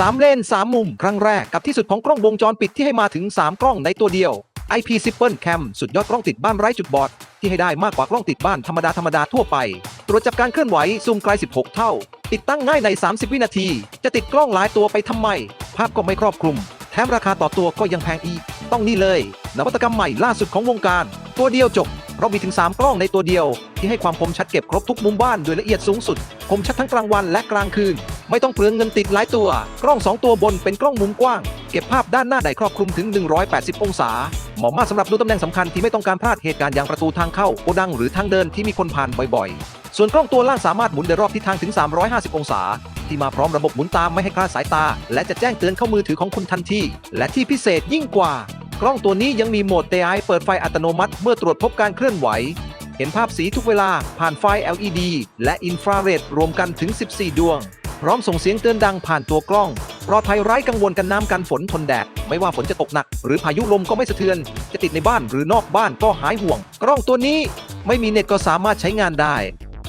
3 เลน 3 มุม ครั้งแรกกับที่สุดของกล้องวงจรปิดที่ให้มาถึง 3 กล้องในตัวเดียว IP Simple Cam สุดยอดกล้องติดบ้านไร้จุดบอด ที่ให้ได้มากกว่ากล้องติดบ้านธรรมดาธรรมดาทั่วไป ตรวจจับการเคลื่อนไหวซูมไกล 16 เท่า ติดตั้งง่ายใน 30 วินาที จะติดกล้องหลายตัวไปทำไม ภาพก็ไม่ครอบคลุม แถมราคาต่อตัวก็ยังแพงอีก ต้องนี่เลย นวัตกรรมใหม่ล่าสุดของวงการ ตัวเดียวจบเพราะมีถึง 3 กล้องในตัวเดียว ที่ให้ความคมชัดเก็บครบทุกมุมบ้านโดยละเอียดสูงสุด คมชัดทั้งกลางวันและกลางคืน ไม่ต้องเปลืองเงินติดหลายตัว กล้อง 2 ตัวบนเป็นกล้องมุมกว้าง เก็บภาพด้านหน้าได้ครอบคลุมถึง 180 องศา เหมาะมากสำหรับดูตำแหน่งสำคัญที่ไม่ต้องการพลาดเหตุการณ์อย่างประตูทางเข้าโกดังหรือทางเดินที่มีคนผ่านบ่อยๆ ส่วนกล้องตัวล่างสามารถหมุนได้รอบทิศทางถึง 350 องศาที่มาพร้อมระบบหมุนตามไม่ให้คลาดสายตา และจะแจ้งเตือนเข้ามือถือของคุณทันที และที่พิเศษยิ่งกว่า กล้องตัวนี้ยังมีโหมด DI เปิดไฟอัตโนมัติ เมื่อตรวจพบการเคลื่อนไหว เห็นภาพสีทุกเวลาผ่านไฟ LED และอินฟราเรดรวมกันถึง 14 ดวง พร้อมส่งเสียงเตือนดังผ่านตัวกล้อง ปลอดภัยไร้กังวลกันน้ำกันฝนทนแดด ไม่ว่าฝนจะตกหนัก หรือพายุลมก็ไม่สะเทือน จะติดในบ้านหรือนอกบ้านก็หายห่วง กล้องตัวนี้ไม่มีเน็ตก็สามารถใช้งานได้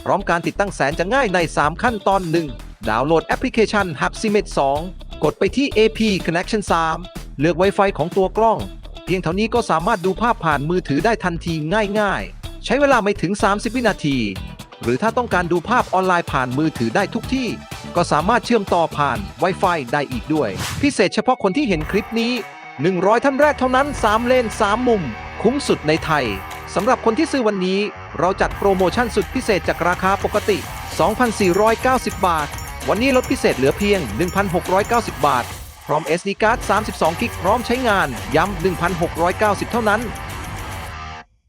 พร้อมการติดตั้งแสนจะง่ายใน 3 ขั้นตอน 1 ดาวน์โหลดแอปพลิเคชัน h u b c i m e t 2 กดไปที่ AP Connection 3 เลือก Wi-Fi ของตัวกล้อง เพียงเท่านี้ก็สามารถดูภาพผ่านมือถือได้ทันทีง่ายๆ ใช้เวลาไม่ถึง 30 วินาที หรือถ้าต้องการดูภาพออนไลน์ผ่านมือถือได้ทุกที่ ก็สามารถเชื่อมต่อผ่าน Wi-Fi ได้อีกด้วย พิเศษเฉพาะคนที่เห็นคลิปนี้ 100 ท่านแรกเท่านั้น 3 เลน 3 มุม คุ้มสุดในไทยสำหรับคนที่ซื้อวันนี้ เราจัดโปรโมชั่นสุดพิเศษจากราคาปกติ 2,490 บาท วันนี้ลดพิเศษเหลือเพียง 1,690 บาท พร้อม SD card 32 กิก พร้อมใช้งาน ย้ำ 1,690 เท่านั้น